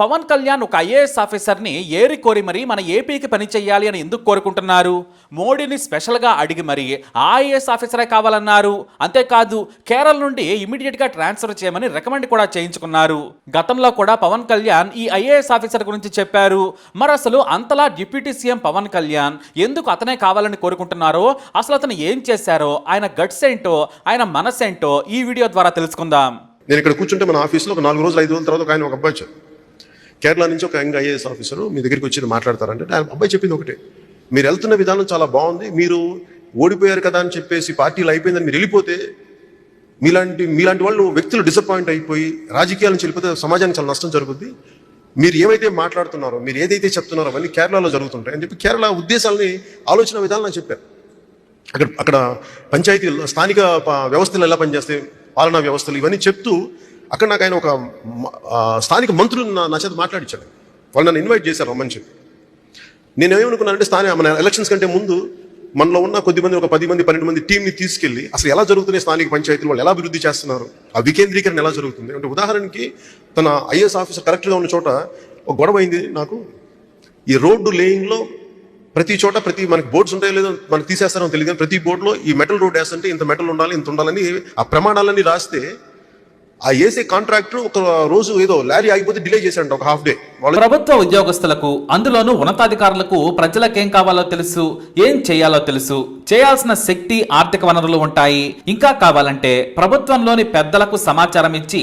పవన్ కళ్యాణ్ ఒక ఐఏఎస్ ఆఫీసర్ని ఏరి కోరి మరీ మన ఏపీకి పని చేయాలి అని ఎందుకు కోరుకుంటున్నారు? మోడీని స్పెషల్గా అడిగి మరీ ఆ ఐఏఎస్ ఆఫీసరే కావాలన్నారు. అంతేకాదు కేరళ నుండి ఇమీడియట్గా ట్రాన్స్ఫర్ చేయమని రికమెండ్ కూడా చేయించుకున్నారు. గతంలో కూడా పవన్ కళ్యాణ్ ఈ ఐఏఎస్ ఆఫీసర్ గురించి చెప్పారు. మరి అసలు అంతలా డిప్యూటీ సీఎం పవన్ కళ్యాణ్ ఎందుకు అతనే కావాలని కోరుకుంటున్నారో అసలు అతను ఏం చేశారో ఆయన గట్స్ ఏంటో ఆయన మనసేంటో ఈ వీడియో ద్వారా తెలుసుకుందాం. నేను ఇక్కడ కూర్చుంటే మన ఆఫీస్లో ఒక నాలుగు రోజులు ఐదు రోజుల తర్వాత ఒక ఆయన ఒక అబ్బాయి కేరళ నుంచి ఒక యంగ్ ఐఏఎస్ ఆఫీసరు మీ దగ్గరికి వచ్చి మాట్లాడతారంటే ఆయన అబ్బాయి చెప్పింది ఒకటే. మీరు వెళ్తున్న విధానం చాలా బాగుంది. మీరు ఓడిపోయారు కదా అని చెప్పేసి పార్టీలు అయిపోయిందని మీరు వెళ్ళిపోతే మీలాంటి మీలాంటి వాళ్ళు వ్యక్తులు డిసప్పాయింట్ అయిపోయి రాజకీయాల నుంచి వెళ్ళిపోతే సమాజానికి చాలా నష్టం జరుగుద్ది. మీరు ఏమైతే మాట్లాడుతున్నారో మీరు ఏదైతే చెప్తున్నారో అవన్నీ కేరళలో జరుగుతుంటాయి. అని చెప్పి కేరళ ఉద్దేశాలని ఆలోచన విధానం నాకు చెప్పారు. అక్కడ అక్కడ పంచాయతీ స్థానిక వ్యవస్థలు ఎలా పనిచేస్తాయి పాలనా వ్యవస్థలు ఇవన్నీ చెప్తూ అక్కడ నాకు ఆయన ఒక స్థానిక మంత్రులు నా నా చేత మాట్లాడించాడు వాళ్ళు నన్ను ఇన్వైట్ చేశారు రమ్మని చెప్పి. నేనేమనుకున్నానంటే స్థానిక మన ఎలక్షన్స్ కంటే ముందు మనలో ఉన్న కొద్ది మంది ఒక పది మంది పన్నెండు మంది టీంని తీసుకెళ్ళి అసలు ఎలా జరుగుతున్నాయి స్థానిక పంచాయతీలు వాళ్ళు ఎలా అభివృద్ధి చేస్తున్నారు ఆ వికేంద్రీకరణ ఎలా జరుగుతుంది? అంటే ఉదాహరణకి తన ఐఏఎస్ ఆఫీసర్ కరెక్ట్గా ఉన్న చోట ఒక గొడవ అయింది నాకు. ఈ రోడ్డు లేయింగ్లో ప్రతి చోట ప్రతి మనకి బోర్డ్స్ ఉంటాయో లేదో మనకి తీసేస్తారో తెలియదు కానీ ప్రతి బోర్డులో ఈ మెటల్ రోడ్ వేస్తుంటే ఇంత మెటల్ ఉండాలి ఇంత ఉండాలని ఆ ప్రమాణాలన్నీ రాస్తే ఆ ఏసీ కాంట్రాక్టర్ ఒక రోజు ఏదో లారీ ఆగిపోతే డిలే చేశాడు ఒక హాఫ్ డే. ప్రభుత్వ ఉద్యోగస్తులకు అందులోనూ ఉన్నతాధికారులకు ప్రజలకేం కావాలో తెలుసు ఏం చేయాలో తెలుసు చేయాల్సిన శక్తి ఆర్థిక వనరులు ఉంటాయి. ఇంకా కావాలంటే ప్రభుత్వంలోని పెద్దలకు సమాచారం ఇచ్చి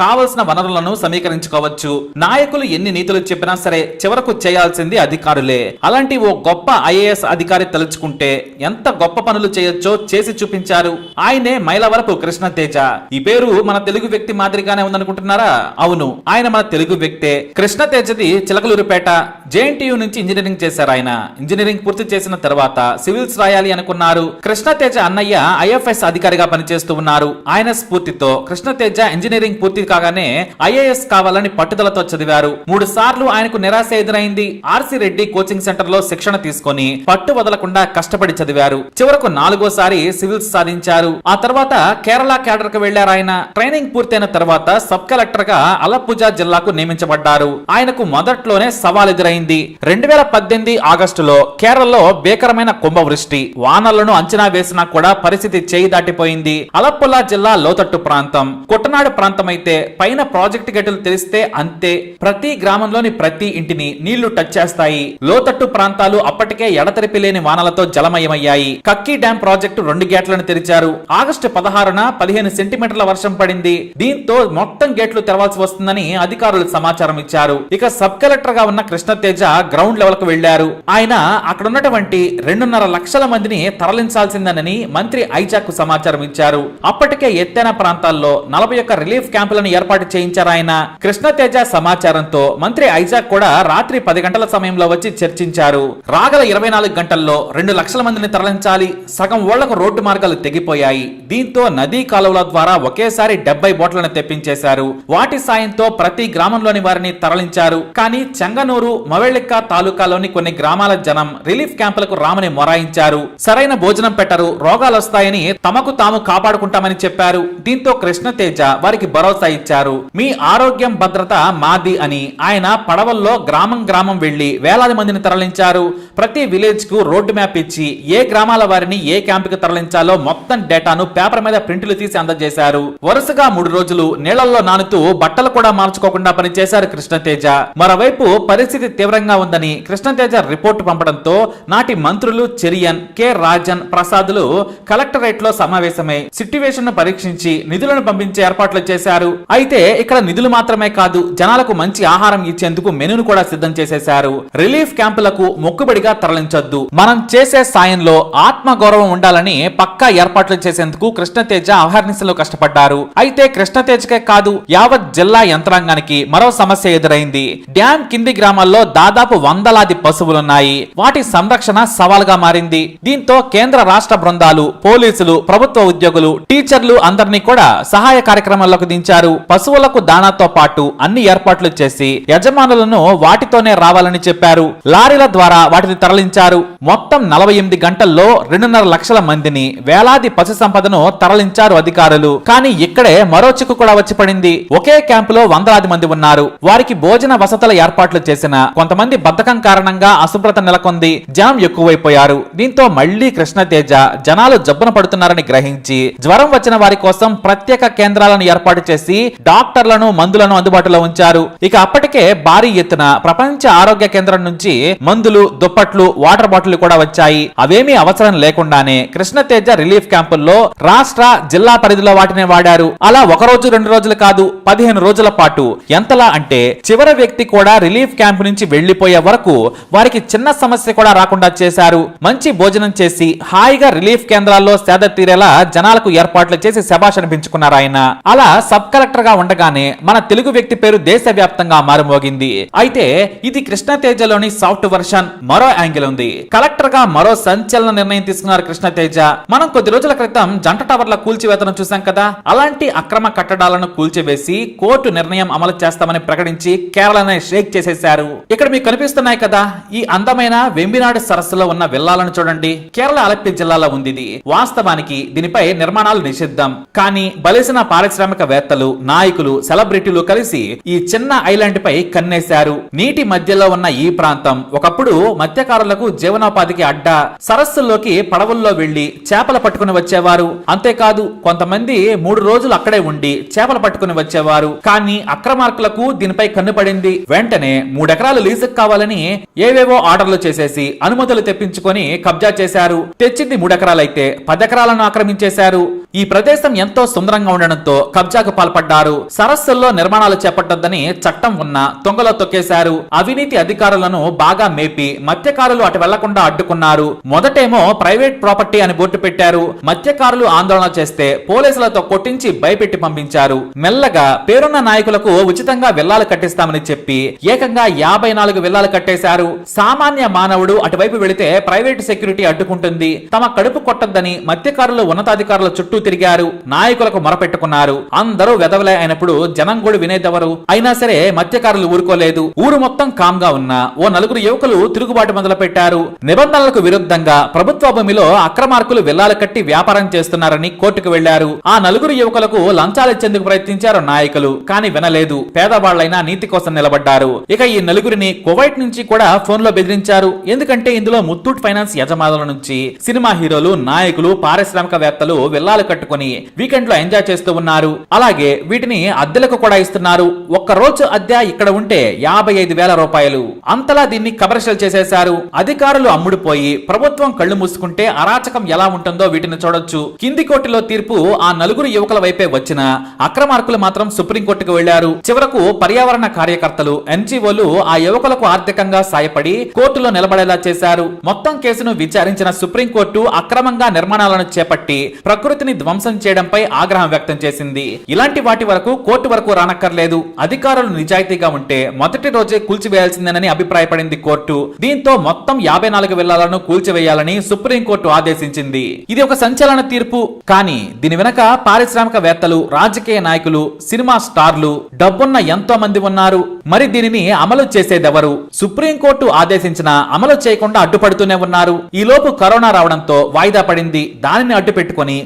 కావలసిన వనరులను సమీకరించుకోవచ్చు. నాయకులు ఎన్ని నీతులు చెప్పినా సరే చివరకు చేయాల్సింది అధికారులే. అలాంటి ఓ గొప్ప ఐఏఎస్ అధికారి తలుచుకుంటే ఎంత గొప్ప పనులు చేయొచ్చో చేసి చూపించారు. ఆయనే మైలవరపు కృష్ణ తేజ ఈ పేరు మన తెలుగు వ్యక్తి మాదిరిగానే ఉందనుకుంటున్నారా? అవును. ఆయన మన తెలుగు వ్యక్తే. కృష్ణ తేజది చిలకలూరుపేట జేఎన్టీయూ నుంచి ఇంజనీరింగ్ చేశారు ఆయన. ఇంజనీరింగ్ పూర్తి చేసిన తర్వాత సివిల్స్ రాయాలి అనుకున్నారు. కృష్ణ తేజ అన్నయ్య ఐఎఫ్ఎస్ అధికారిగా పనిచేస్తూ ఉన్నారు. ఆయన స్ఫూర్తితో కృష్ణ తేజ ఇంజనీరింగ్ పూర్తి కాగానే ఐఏఎస్ కావాలని పట్టుదలతో చదివారు. మూడు సార్లు ఆయనకు నిరాశ ఎదురైంది. ఆర్సీ రెడ్డి కోచింగ్ సెంటర్లో శిక్షణ తీసుకుని పట్టు వదలకుండా కష్టపడి చదివారు. చివరకు నాలుగోసారి సివిల్స్ సాధించారు. ఆ తర్వాత కేరళ కేడర్కు వెళ్ళారు ఆయన. ట్రైనింగ్ పూర్తి పూర్తయిన తర్వాత సబ్ కలెక్టర్గా అలప్పుజా జిల్లాకు నియమించబడ్డారు. ఆయనకు మొదట్లోనే సవాల్ ఎదురైంది రెండు వేల పద్దెనిమిది ఆగస్టులో కేరళలో భీకరమైన కుంభవృష్టి. వానలను అంచనా వేసినా కూడా పరిస్థితి చేయి దాటిపోయింది. అలప్పులా జిల్లా లోతట్టు ప్రాంతం. కుట్టనాడు ప్రాంతం అయితే పైన ప్రాజెక్టు గేటులు తెరిస్తే అంతే. ప్రతి గ్రామంలోని ప్రతి ఇంటిని నీళ్ళు టచ్ చేస్తాయి. లోతట్టు ప్రాంతాలు అప్పటికే ఎడతెరిపి లేని వానలతో జలమయమయ్యాయి. కక్కీ డ్యాం ప్రాజెక్టు రెండు గేట్లను తెరిచారు. ఆగస్టు పదహారున పదిహేను సెంటీమీటర్ల వర్షం పడింది. దీంతో మొత్తం గేట్లు తెరవాల్సి వస్తుందని అధికారులు సమాచారం ఇచ్చారు. ఇక సబ్ కలెక్టర్గా ఉన్న కృష్ణతేజ గ్రౌండ్ లెవెల్కు వెళ్ళారు ఆయన అక్కడ ఉన్నటువంటి రెండున్నర లక్షల మందిని తరలించాల్సిందనని మంత్రి ఐజాక్కు సమాచారం ఇచ్చారు. అప్పటికే ఎత్తైన ప్రాంతాల్లో నలభై ఒక్క రిలీఫ్ క్యాంపులను ఏర్పాటు చేయించారు ఆయన. కృష్ణతేజ సమాచారంతో మంత్రి ఐజాక్ కూడా రాత్రి పది గంటల సమయంలో వచ్చి చర్చించారు. రాగల ఇరవై నాలుగు గంటల్లో రెండు లక్షల మందిని తరలించాలి. సగం ఓళ్ళకు రోడ్డు మార్గాలు తెగిపోయాయి. దీంతో నదీ కాలువల ద్వారా ఒకేసారి డెబ్బై బోట్లను తెప్పించేశారు. వాటి సాయంతో ప్రతి గ్రామంలోని వారిని తరలించారు. కానీ చెంగనూరు మవెళ్ళిక్క తాలూకాలోని కొన్ని గ్రామాల జనం రిలీఫ్ క్యాంపులకు రామని మొరాయించారు. సరైన భోజనం పెట్టరు రోగాలు వస్తాయని తమకు తాము కాపాడుకుంటామని చెప్పారు. దీంతో కృష్ణతేజ వారికి భరోసా ఇచ్చారు. మీ ఆరోగ్యం భద్రత మాది అని ఆయన పడవల్లో గ్రామం గ్రామం వెళ్ళి వేలాది మందిని తరలించారు. ప్రతి విలేజ్కు రోడ్డు మ్యాప్ ఇచ్చి ఏ గ్రామాల వారిని ఏ క్యాంపుకి తరలించాలో మొత్తం డేటాను పేపర్ మీద ప్రింట్లు తీసి అందజేశారు. వరుసగా మూడు రోజులు నీళ్ళలో నానుతూ బట్టలు కూడా మార్చుకోకుండా పనిచేశారు కృష్ణతేజ. మరోవైపు పరిస్థితి తీవ్రంగా ఉందని కృష్ణతేజ రిపోర్టు పంపడంతో నాటి మంత్రులు చెరియన్ కె రాజన్ ప్రసాద్లు కలెక్టరేట్లో సమావేశమై సిట్యువేషన్ను పరీక్షించి నిధులను పంపించే ఏర్పాట్లు చేశారు. అయితే ఇక్కడ నిధులు మాత్రమే కాదు జనాలకు మంచి ఆహారం ఇచ్చేందుకు మెనూను కూడా సిద్ధం చేసేశారు. రిలీఫ్ క్యాంపులకు మొక్కుబడిగా తరలించొద్దు. మనం చేసే సాయంలో ఆత్మ గౌరవం ఉండాలని పక్కా ఏర్పాట్లు చేసేందుకు కృష్ణతేజ అహర్నిశలు కష్టపడ్డారు. అయితే కృష్ణతేజకే కాదు యావత్ జిల్లా యంత్రాంగానికి మరో సమస్య ఎదురైంది. డ్యాం కింది గ్రామాల్లో దాదాపు వందలాది పశువులున్నాయి. వాటి సంరక్షణ సవాల్గా మారింది. దీంతో కేంద్ర రాష్ట్ర బృందాలు పోలీసులు ప్రభుత్వ ఉద్యోగులు టీచర్లు అందరినీ కూడా సహాయ కార్యక్రమాల్లోకి దించారు. పశువులకు దానాతో పాటు అన్ని ఏర్పాట్లు చేసి యజమానులను వాటితోనే రావాలని చెప్పారు. లారీల ద్వారా వాటిని తరలించారు. మొత్తం నలభై ఎనిమిది గంటల్లో రెండున్నర లక్షల మందిని వేలాది పశు సంపదను తరలించారు అధికారులు. కానీ ఇక్కడే మరో చిక్కు కూడా వచ్చి పడింది. ఒకే క్యాంపులో వందలాది మంది ఉన్నారు. వారికి భోజన వసతుల ఏర్పాట్లు చేసిన కొంతమంది బద్ధకం కారణంగా అశుభ్రత నెలకొంది. జనం ఎక్కువైపోయారు. దీంతో మళ్ళీ కృష్ణతేజ జనాలు జబ్బున పడుతున్నారని గ్రహించి జ్వరం వచ్చిన వారి కోసం ప్రత్యేక కేంద్రాలను ఏర్పాటు చేసి డాక్టర్లను మందులను అందుబాటులో ఉంచారు. ఇక అప్పటికే భారీ ఎత్తున ప్రపంచ ఆరోగ్య కేంద్రం నుంచి మందులు దుప్పట్లు వాటర్ బాటిల్ కూడా వచ్చాయి. అవేమీ అవసరం లేకుండానే కృష్ణతేజ రిలీఫ్ క్యాంపుల్లో రాష్ట్ర జిల్లా పరిధిలో వాటిని వాడారు. అలా ఒక రోజు రెండు రోజులు కాదు పదిహేను రోజుల పాటు. ఎంతలా అంటే చివరి వ్యక్తి కూడా రిలీఫ్ క్యాంప్ నుంచి వెళ్ళిపోయే వరకు వారికి చిన్న సమస్య కూడా రాకుండా చేశారు. మంచి భోజనం చేసి హాయిగా రిలీఫ్ కేంద్రాల్లో సేద తీరేలా జనాలకు ఏర్పాట్లు చేసి శభాష్ అనిపించుకున్నారు ఆయన. అలా సబ్ కలెక్టర్గా ఉండగానే మన తెలుగు వ్యక్తి పేరు దేశవ్యాప్తంగా మారుమోగింది. అయితే ఇది కృష్ణతేజలోని సాఫ్ట్ వర్షన్ మరో యాంగిల్ ఉంది. కలెక్టర్గా మరో సంచలన నిర్ణయం తీసుకున్నారు కృష్ణతేజ మనం కొద్ది రోజుల క్రితం జంట టవర్ల కూల్చివేతను చూసాం కదా. అలాంటి అక్రమ కట్టడాలను కూల్చివేసి కోర్టు నిర్ణయం అమలు చేస్తామని ప్రకటించి కేరళనే షేక్ చేసేశారు. ఇక్కడ మీకు కనిపిస్తున్నాయి కదా ఈ అందమైన వెంబినాడు సరస్సులో ఉన్న విల్లాలను చూడండి. కేరళ అలప్పి జిల్లాలో ఉంది ఇది వాస్తవానికి దీనిపై నిర్మాణాలు నిషిద్ధం. కానీ బలిసిన పారిశ్రామికవేత్తలు నాయకులు సెలబ్రిటీలు కలిసి ఈ చిన్న ఐలాండ్ పై కన్నేశారు. నీటి మధ్యలో ఉన్న ఈ ప్రాంతం ఒకప్పుడు మత్స్యకారులకు జీవనోపాధికి అడ్డా. సరస్సుల్లోకి పడవల్లో వెళ్ళి చేపలు పట్టుకుని వచ్చేవారు. అంతేకాదు కొంతమంది మూడు రోజులు అక్కడే ఉండి చేపలు పట్టుకుని వచ్చేవారు. కానీ అక్రమార్కులకు దీనిపై కన్నుపడింది. వెంటనే మూడెకరాలు లీజుకు కావాలని ఏవేవో ఆర్డర్లు చేసేసి అనుమతులు తెప్పించుకొని కబ్జా చేశారు. తెచ్చింది మూడెకరాలైతే పదెకరాలను ఆక్రమించేశారు. ఈ ప్రదేశం ఎంతో సుందరంగా ఉండడంతో కబ్జాకు పాల్పడ్డారు. సరస్సుల్లో నిర్మాణాలు చేపట్టొద్దని చట్టం ఉన్న తొంగలో తొక్కేశారు. అవినీతి అధికారులను బాగా మేపి మత్స్యకారులు అటు వెళ్ళకుండా అడ్డుకున్నారు. మొదటేమో ప్రైవేట్ ప్రాపర్టీ అని బోర్డు పెట్టారు. మత్స్యకారులు ఆందోళన చేస్తే పోలీసులతో కొట్టించి భయపెట్టి పంపించారు. మెల్లగా పేరున్న నాయకులకు ఉచితంగా విల్లాలు కట్టిస్తామని చెప్పి ఏకంగా యాభై నాలుగు విల్లాలు కట్టేశారు. సామాన్య మానవుడు అటువైపు వెళితే ప్రైవేట్ సెక్యూరిటీ అడ్డుకుంటుంది. తమ కడుపు కొట్టద్దని మత్స్యకారులు ఉన్నతాధికారుల చుట్టూ తిరిగారు నాయకులకు మొరపెట్టుకున్నారు. అందరూ వెదవలే అయినప్పుడు జనం కూడా వినేదెవరు? అయినా సరే మత్స్యకారులు ఊరుకోలేదు. ఊరు మొత్తం కామ్గా ఉన్న ఓ నలుగురు యువకులు తిరుగుబాటు మొదలు పెట్టారు నిబంధనలకు విరుద్ధంగా ప్రభుత్వ భూమిలో అక్రమార్కులు విల్లాలు కట్టి వ్యాపారం చేస్తున్నారని కోర్టుకు వెళ్ళారు ఆ నలుగురు యువకులకు లంచాలు ఇచ్చేందుకు ప్రయత్నించారు నాయకులు కానీ వినలేదు. పేదవాళ్ళైనా నీతి కోసం నిలబడ్డారు. ఇక ఈ నలుగురిని కువైట్ నుంచి కూడా ఫోన్లో బెదిరించారు. ఎందుకంటే ఇందులో ముత్తూట్ ఫైనాన్స్ యజమానుల నుంచి సినిమా హీరోలు నాయకులు పారిశ్రామికవేత్తలు విల్లాలు కట్టుకుని వీకెండ్లో ఎంజాయ్ చేస్తూ ఉన్నారు. అలాగే వీటిని అద్దెలకు కూడా ఇస్తున్నారు. ఒక్క రోజు అద్దె ఇక్కడ ఉంటే యాభై ఐదు వేల రూపాయలు. అంతలా దీన్ని కమర్షియల్ చేసేశారు. అధికారులు అమ్ముడుపోయి ప్రభుత్వం కళ్ళు మూసుకుంటే అరాచకం ఎలా ఉంటుందో వీటిని చూడొచ్చు. కింది కోర్టులో తీర్పు ఆ నలుగురు యువకుల వైపే వచ్చిన అక్రమార్కులు మాత్రం సుప్రీంకోర్టుకు వెళ్ళారు. చివరకు పర్యావరణ కార్యకర్తలు ఎన్జిఓలు ఆ యువకులకు ఆర్థికంగా సాయపడి కోర్టులో నిలబడేలా చేశారు. మొత్తం కేసును విచారించిన సుప్రీంకోర్టు అక్రమంగా నిర్మాణాలను చేపట్టి ప్రకృతిని ధ్వంసం చేయడంపై ఆగ్రహం వ్యక్తం చేసింది. ఇలాంటి వాటి వరకు కోర్టు వరకు రానక్కర్లేదు. అధికారులు నిజాయితీగా ఉంటే మొదటి రోజే కూల్చివేయాల్సిందేనని అభిప్రాయపడింది కోర్టు. దీంతో మొత్తం యాభై నాలుగు విల్లాలను కూల్చివేయాలని సుప్రీంకోర్టు ఆదేశించింది. ఇది ఒక సంచలన తీర్పు. కానీ దీని వెనక పారిశ్రామికవేత్తలు రాజకీయ నాయకులు సినిమా స్టార్లు డబ్బున్న ఎంతో మంది ఉన్నారు. మరి దీనిని అమలు చేసేదెవరు? సుప్రీంకోర్టు ఆదేశించిన అమలు చేయకుండా అడ్డుపడుతూనే ఉన్నారు. ఈ లోపు కరోనా రావడంతో వాయిదా పడింది. దానిని అడ్డు పెట్టుకుని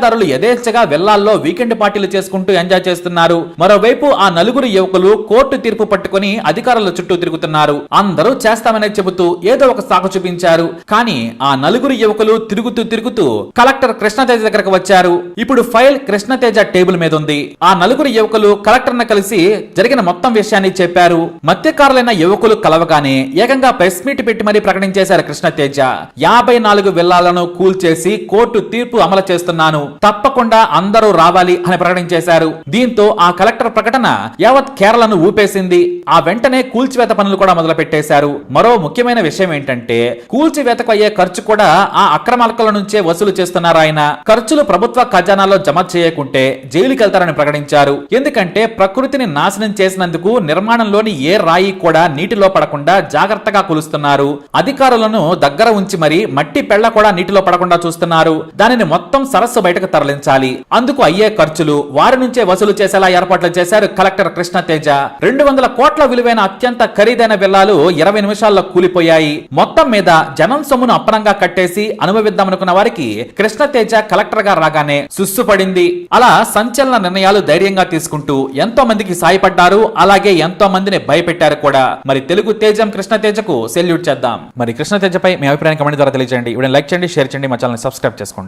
కబ్జాదారులు యథేచ్ఛగా వెల్లాల్లో వీకెండ్ పార్టీలు చేసుకుంటూ ఎంజాయ్ చేస్తున్నారు. మరోవైపు ఆ నలుగురు యువకులు కోర్టు తీర్పు పట్టుకుని అధికారుల చుట్టూ తిరుగుతున్నారు. అందరూ చేస్తామనే చెబుతూ ఏదో ఒక సాకు చూపించారు. కానీ ఆ నలుగురు యువకులు తిరుగుతూ తిరుగుతూ కలెక్టర్ కృష్ణతేజ దగ్గరకు వచ్చారు. ఇప్పుడు ఫైల్ కృష్ణతేజ టేబుల్ మీద ఉంది. ఆ నలుగురు యువకులు కలెక్టర్ కలిసి జరిగిన మొత్తం విషయాన్ని చెప్పారు. మత్స్యకారులైన యువకులు కలవగానే ఏకంగా ప్రెస్ మీట్ పెట్టి మరీ ప్రకటించేశారు కృష్ణతేజ. యాభై నాలుగు విల్లాలను కూల్చేసి కోర్టు తీర్పు అమలు చేస్తున్నాను. తప్పకుండా అందరూ రావాలి అని ప్రకటించేశారు. దీంతో ఆ కలెక్టర్ ప్రకటన యావత్ కేరళను ఊపేసింది. ఆ వెంటనే కూల్చివేత పనులు కూడా మొదలు పెట్టేశారు మరో ముఖ్యమైన విషయం ఏంటంటే కూల్చివేతకు అయ్యే ఖర్చు కూడా ఆ అక్రమార్కుల నుంచే వసూలు చేస్తున్నారు ఆయన. ఖర్చులు ప్రభుత్వ ఖజానాలో జమ చేయకుంటే జైలుకి వెళ్తారని ప్రకటించారు. ఎందుకంటే ప్రకృతిని నాశనం చేసినందుకు నిర్మాణంలోని ఏ రాయి కూడా నీటిలో పడకుండా జాగ్రత్తగా కొలుస్తున్నారు. అధికారులను దగ్గర ఉంచి మరి మట్టి పెళ్ళ కూడా నీటిలో పడకుండా చూస్తున్నారు. దానిని మొత్తం సరస్సు బయట బయటకు తరలించాలి. అందుకు అయ్యే ఖర్చులు వారి నుంచే వసూలు చేసేలా ఏర్పాట్లు చేశారు కలెక్టర్ కృష్ణ తేజ. రెండు వందల కోట్ల విలువైన అత్యంత ఖరీదైన విల్లాలు ఇరవై నిమిషాల్లో కూలిపోయాయి. మొత్తం మీద జనం సొమ్మును అప్పనంగా కట్టేసి అనుభవిద్దామనుకున్న వారికి కృష్ణ తేజ కలెక్టర్గా రాగానే సుస్సు పడింది. అలా సంచలన నిర్ణయాలు ధైర్యంగా తీసుకుంటూ ఎంతో మందికి సాయపడ్డారు. అలాగే ఎంతో మందిని భయపెట్టారు కూడా. మరి తెలుగు తేజం కృష్ణ తేజకు సెల్యూట్ చేద్దాం. మరి కృష్ణ తేజపై మీ అభిప్రాయం కమెంట్ ద్వారా తెలియజేయండి. ఇప్పుడు లైక్ చేయండి షేర్ చేయండి. మా ఛానల్ సబ్స్క్రైబ్ చేసుకోండి.